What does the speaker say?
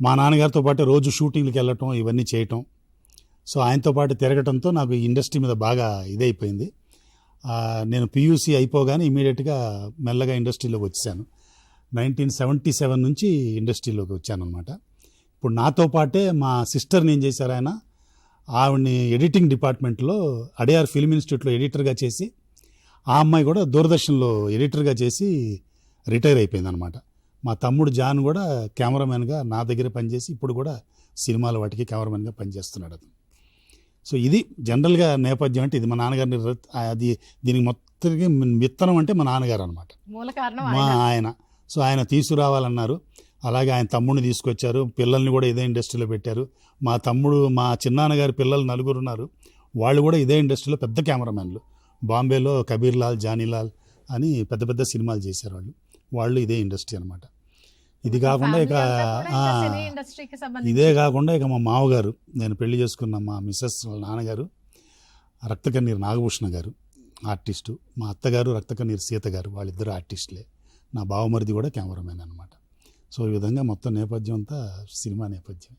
మా నాన్నగారితో పాటు రోజు షూటింగ్కి వెళ్ళటం ఇవన్నీ చేయటం. సో ఆయనతో పాటు తిరగటంతో నాకు ఇండస్ట్రీ మీద బాగా ఇదైపోయింది. నేను పియూసీ అయిపోగానే ఇమీడియట్గా మెల్లగా ఇండస్ట్రీలోకి వచ్చాను. నైన్టీన్ సెవెంటీ సెవెన్ నుంచి ఇండస్ట్రీలోకి వచ్చాను అనమాట ఇప్పుడు నాతో పాటే మా సిస్టర్ని ఏం చేశారు ఆయన? ఆవిడని ఎడిటింగ్ డిపార్ట్మెంట్లో అడియార్ ఫిల్మ్ ఇన్స్టిట్యూట్లో ఎడిటర్గా చేసి ఆ అమ్మాయి కూడా దూరదర్శన్లో ఎడిటర్గా చేసి రిటైర్ అయిపోయింది అనమాట మా తమ్ముడు జాన్ కూడా కెమెరామెన్గా నా దగ్గర పనిచేసి ఇప్పుడు కూడా సినిమాల వాటికి కెమెరామెన్గా పనిచేస్తున్నాడు అతను. సో ఇది జనరల్గా నేపథ్యం అంటే ఇది మా నాన్నగారిని అది దీనికి మొత్తానికి విత్తనం అంటే మా నాన్నగారు అనమాట మా ఆయన. ఆయన. సో ఆయన తీసుకురావాలన్నారు. అలాగే ఆయన తమ్ముడిని తీసుకొచ్చారు. పిల్లల్ని కూడా ఇదే ఇండస్ట్రీలో పెట్టారు. మా తమ్ముడు మా చిన్నాన్నగారి పిల్లలు నలుగురు ఉన్నారు. వాళ్ళు కూడా ఇదే ఇండస్ట్రీలో పెద్ద కెమెరామెన్లు బాంబేలో కబీర్ లాల్ జానీలాల్ అని పెద్ద పెద్ద సినిమాలు చేశారు వాళ్ళు. వాళ్ళు ఇదే ఇండస్ట్రీ అనమాట. ఇది కాకుండా ఇక ఇదే కాకుండా ఇక మా మామగారు నేను పెళ్ళి చేసుకున్న మా మిస్సెస్ వాళ్ళ నాన్నగారు రక్తకన్నీరు నాగభూషణ గారు ఆర్టిస్టు. మా అత్తగారు రక్తకన్నీరు సీత గారు వాళ్ళిద్దరు ఆర్టిస్టులే. నా బావమరిది కూడా కెమెరామెన్ అనమాట సో ఈ విధంగా మొత్తం నేపథ్యం అంతా సినిమా నేపథ్యం.